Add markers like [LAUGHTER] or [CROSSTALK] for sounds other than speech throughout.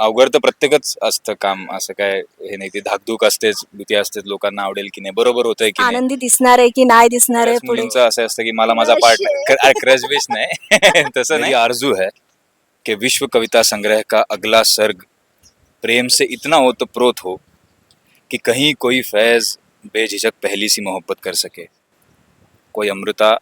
अवघड तर प्रत्येकच असतं काम. असं काय हे नाही ती धाकधूक असतेच भीती असतेच लोकांना आवडेल की नाही. बरोबर होतंय की नाही? आनंदी दिसणार आहे की नाही दिसणार आहे पुढे? मुलींचं असं असतं की मला माझा पार्ट क्रश बिश नाही. [LAUGHS] तसं नाही. आरजू है कि विश्व कविता संग्रह का अगला सर्ग प्रेम से इतना ओतप्रोत हो कि कहीं कोई फैज बेझिझक पहली सी मोहब्बत कर सके। कोई अमृता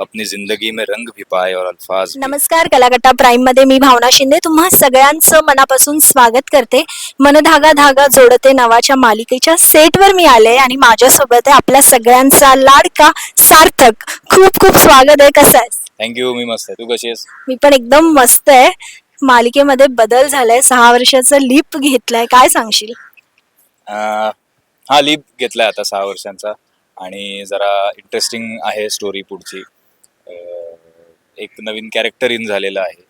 अपनी जिंदगी में रंग भी पाए और अल्फाज। नमस्कार कलाकट्टा प्राईममध्ये मी भावना शिंदे. तुम्हा सगळ्यांचं मनापासून स्वागत करते. मनधागा धागा जोडते नावाच्या मालिकेच्या सेटवर मी आले आणि माझ्यासोबत आहे आपल्या सगळ्यांचा लाडका सार्थक. खूप खूप स्वागत आहे. कसं आहे थँक्यू मी मस्त आहे. तू कशी आहेस? मी पण एकदम मस्त आहे. मालिकेमध्ये बदल झालाय. सहा वर्षाचा लीप घेतलाय. काय सांगशील? अं, हा लीप घेतलाय आता सहा वर्षांचा. आणि जरा इंटरेस्टिंग आहे स्टोरी पुढची. एक नवीन कॅरेक्टर इन झालेलं आहे.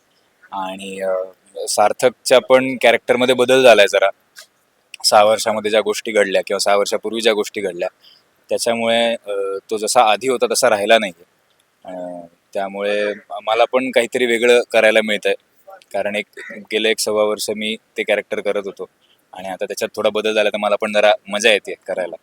आणि सार्थकच्या पण कॅरेक्टरमध्ये बदल झाला आहे जरा. सहा वर्षामध्ये ज्या गोष्टी घडल्या किंवा सहा वर्षापूर्वी ज्या गोष्टी घडल्या त्याच्यामुळे तो जसा आधी होता तसा राहिला नाही त्यामुळे मला पण काहीतरी वेगळं करायला मिळत आहे कारण एक गेलं एक सव्वा वर्ष मी ते कॅरेक्टर करत होतो. आणि आता त्याच्यात थोडा बदल झाला तर मला पण जरा मजा येते करायला.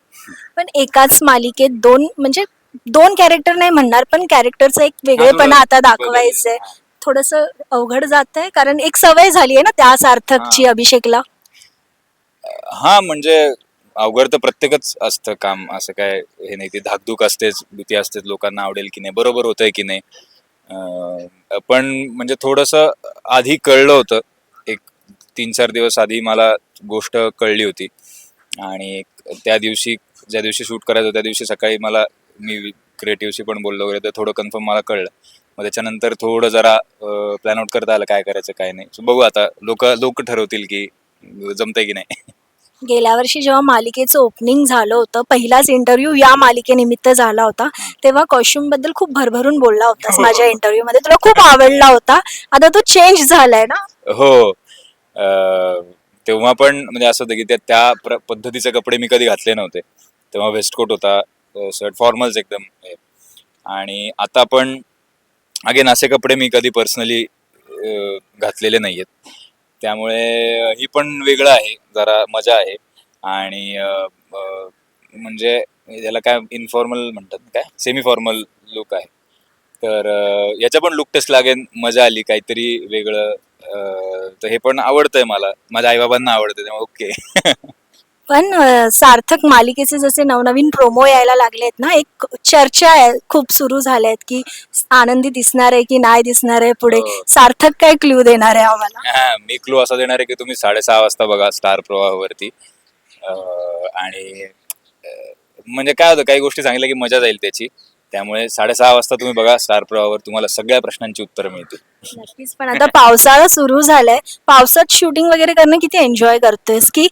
पण एकाच मालिकेत दोन म्हणजे दोन कॅरेक्टर नाही म्हणणार पण कॅरेक्टरचं एक वेगळेपणा आता दाखवायचंय. थोडस अवघड जात आहे कारण एक सवय झाली आहे ना त्या सार्थकची अभिषेकला. हा म्हणजे अवघड तर प्रत्येकच असतं काम असं काय हे नाही ती धाकधूक असतेच भीती असतेच लोकांना आवडेल की नाही बरोबर होतंय की नाही. अं, पण म्हणजे थोडस आधी कळलं होतं. एक तीन चार दिवस आधी मला गोष्ट कळली होती. आणि त्या दिवशी ज्या दिवशी शूट करायचं होतं, त्या दिवशी सकाळी मला मी क्रिएटिव्हशी पण बोललो वगैरे तर थोडं कन्फर्म मला कळलं. मग त्याच्यानंतर थोडं जरा प्लॅन आउट करता आलं काय करायचं काय नाही. बघू आता लोक लोक ठरवतील की जमतंय की नाही. गेल्या वर्षी जेव्हा मालिकेचं ओपनिंग झालं होतं पहिलाच इंटरव्ह्यू या मालिकेनिमित्त झाला होता तेव्हा कॉस्ट्युमबद्दल खूप भरभरून बोलला होतास हो. माझ्या इंटरव्ह्यू मध्ये. तुला खूप आवडला होता. आता तो चेंज झालाय ना? हो. तेव्हा पण म्हणजे असं होतं की त्या पद्धतीचे कपडे मी कधी घातले नव्हते. तेव्हा वेस्टकोट होता. शर्ट फॉर्मल्स एकदम आणि आता पण अगेन असे कपडे मी कधी पर्सनली घातलेले नाही आहेत त्यामुळे ही पण वेगळं आहे जरा मजा आहे. आणि म्हणजे याला काय इनफॉर्मल म्हणतात काय? सेमी फॉर्मल लुक आहे. तर याच्या पण लुक टेस्ट लागेल मजा आली काहीतरी वेगळं तर हे पण आवडतंय मला. माझ्या आईबाबांना आवडतं तेव्हा ओके. [LAUGHS] पण सार्थक मालिकेचे जसे नवनवीन प्रोमो यायला लागलेत ना एक चर्चा आहे खूप सुरू झाल्या आहेत की आनंदी दिसणार आहे की नाही दिसणार आहे पुढे. हो. सार्थक काय क्ल्यू देणार आहे आम्हाला? हा, मी क्लू असा देणार आहे की तुम्ही साडेसहा वाजता बघा स्टार प्रवाहावरती आणि म्हणजे काय होतं काही गोष्टी सांगितल्या की मजा जाईल त्याची. त्यामुळे साडेसहा वाजता तुम्ही बघा स्टार प्रवाहावर तुम्हाला सगळ्या प्रश्नांची उत्तरं मिळतील. नक्कीच पण आता पावसाळा सुरू झालाय. पावसात शूटिंग वगैरे करणं किती एन्जॉय करतोयस की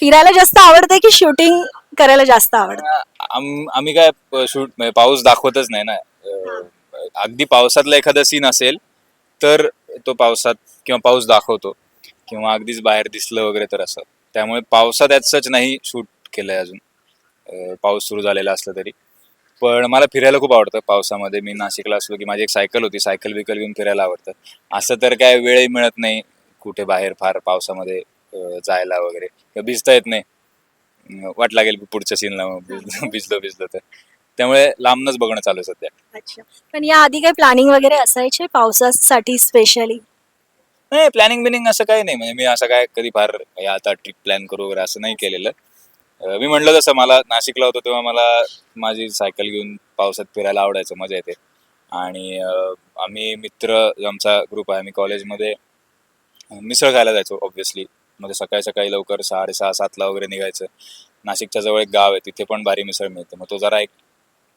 फिरायला जास्त आवडतं की शूटिंग करायला जास्त आवडतं? आम- आम्ही काय शूट म्हणजे पाऊस दाखवतच नाही ना. अं, अगदी पावसातला एखादा सीन असेल तर तो पावसात किंवा पाऊस दाखवतो. किंवा अगदीच बाहेर दिसलं वगैरे तर असं. त्यामुळे पावसात यात सच नाही शूट केलंय अजून. अं, पाऊस सुरू झालेला असलं तरी. पण मला फिरायला खूप आवडतं पावसामध्ये. मी नाशिकला असलो की माझी एक सायकल होती. सायकल बिकल घेऊन फिरायला आवडतं. असं तर काय वेळही मिळत नाही कुठे बाहेर फार पावसामध्ये. अं, जायला वगैरे. भिजता येत नाही. अं, वाट लागेल पुढच्या सीनला [LAUGHS] भिजलो भिजलो तर. त्यामुळे लांबनच बघणं चालू आहे सध्या. अच्छा. पण या आधी काही प्लॅनिंग वगैरे असायचे? पावसासाठी स्पेशली नाही प्लॅनिंग बिनिंग असं काही नाही. म्हणजे मी असं काय कधी फार आता ट्रिप प्लॅन करू वगैरे असं नाही केलेलं. अं, मी म्हणलं तसं मला नाशिकला होतो तेव्हा मला माझी सायकल घेऊन पावसात फिरायला आवडायचं मजा येते. आणि अं, आम्ही मित्र आमचा ग्रुप आहे आम्ही कॉलेजमध्ये मिसळ खायला जायचो ऑब्व्हियसली म्हणजे सकाळी सकाळी लवकर साडेसहा सातला वगैरे निघायचं. नाशिकच्या जवळ एक गाव आहे तिथे पण भारी मिसळ मिळते. मग तो जरा एक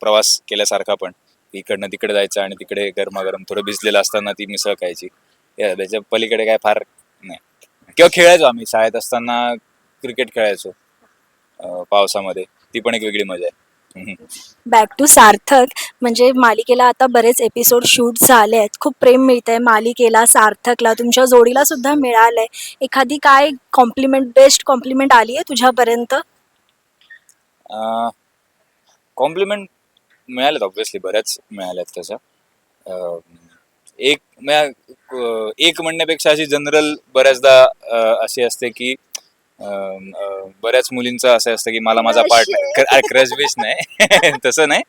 प्रवास केल्यासारखा पण. इकडनं तिकडे जायचं आणि तिकडे गरमागरम थोडं भिजलेलं असताना ती मिसळ खायची. त्याच्या पलीकडे काय फार नाही. किंवा खेळायचो आम्ही. शाळेत असताना क्रिकेट खेळायचो पावसामध्ये. ती पण एक वेगळी मजा आहे. Back to Sarthak. म्हणजे मालिकेला आता बरेच एपिसोड शूट झाले आहेत. खूप प्रेम मिळतंय मालिकेला सार्थकला. तुमच्या जोडीला सुद्धा मिळालंय. एखादी काय कॉम्प्लिमेंट बेस्ट कॉम्प्लिमेंट आली आहे तुझ्यापर्यंत? कॉम्प्लिमेंट मिळालेत ऑब्व्हियसली बऱ्याच मिळाल्यात त्याच्या अं, एक म्या- एक म्हणण्यापेक्षा अशी जनरल बऱ्याचदा अं, अशी असते की अं, अं, बऱ्याच मुलींचं असं असतं की मला माझा पार्टनर क्रश नाही. [LAUGHS] तसं नाही.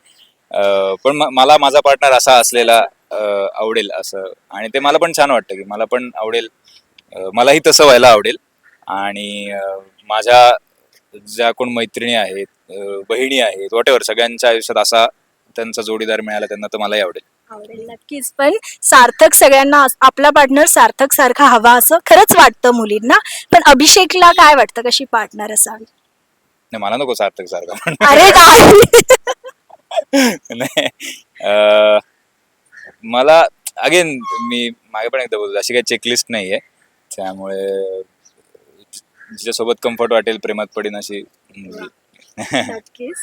अं, पण म- मला माझा पार्टनर असा असलेला अं, आवडेल असं. आणि ते मला पण छान वाटतं की मला पण आवडेल. अं, मलाही तसं व्हायला आवडेल. आणि अं, माझ्या ज्या कोण मैत्रिणी आहेत अं, बहिणी आहेत वॉटेवर सगळ्यांच्या आयुष्यात असा त्यांचा जोडीदार मिळाला त्यांना तर मलाही आवडेल. आवडेल नक्कीच. पण सार्थक सगळ्यांना अस- आपला पार्टनर सार्थक सारखा हवा असं खरंच वाटतं मुलींना. पण अभिषेकला काय वाटतं? कशी पार्टनर असावी? नाही मला नको सार्थक सारखा पण. अरे काय? नाही अं, मला अगेन मी मागे पण एकदा बोलतो अशी काही चेकलिस्ट नाहीये. त्यामुळे जिच्यासोबत कम्फर्ट वाटेल प्रेमात पडेन अशी मुलगी. नक्कीच.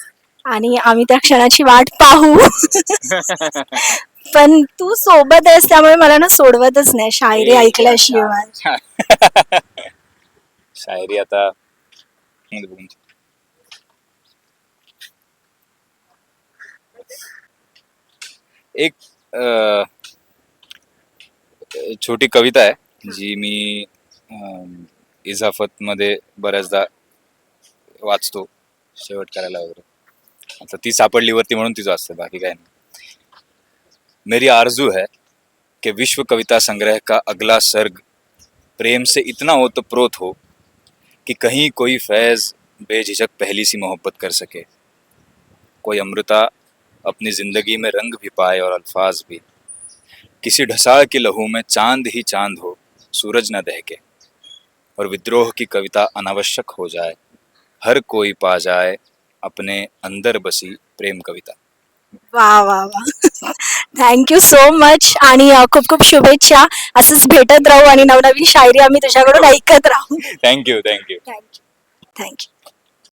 आणि आम्ही त्या क्षणाची वाट पाहू. [LAUGHS] पण तू सोबत आहेस त्यामुळे मला ना सोडवतच नाही. शायरी ऐकल्याशिवाय [LAUGHS] शायरी आता एक अं, छोटी कविता आहे जी मी इजाफत मध्ये बऱ्याचदा वाचतो शेवट करायला वगैरे. आता ती सापडली वरती म्हणून तीच वाचते बाकी काय नाही. मेरी आरज़ू है कि विश्व कविता संग्रह का अगला सर्ग प्रेम से इतना ओतप्रोत हो कि कहीं कोई फैज बेझिझक पहली सी मोहब्बत कर सके। कोई अमृता अपनी ज़िंदगी में रंग भी पाए और अल्फाज भी। किसी ढसाल की लहू में चाँद ही चाँद हो, सूरज न दहके। और विद्रोह की कविता अनावश्यक हो जाए, हर कोई पा जाए अपने अंदर बसी प्रेम कविता। वा वा वा. थँक्यू सो मच आणि अ, खूप खूप शुभेच्छा. असंच भेटत राहू आणि नवनवीन शायरी आम्ही तुझ्याकडून ऐकत राहू. Thank you thank you thank you thank you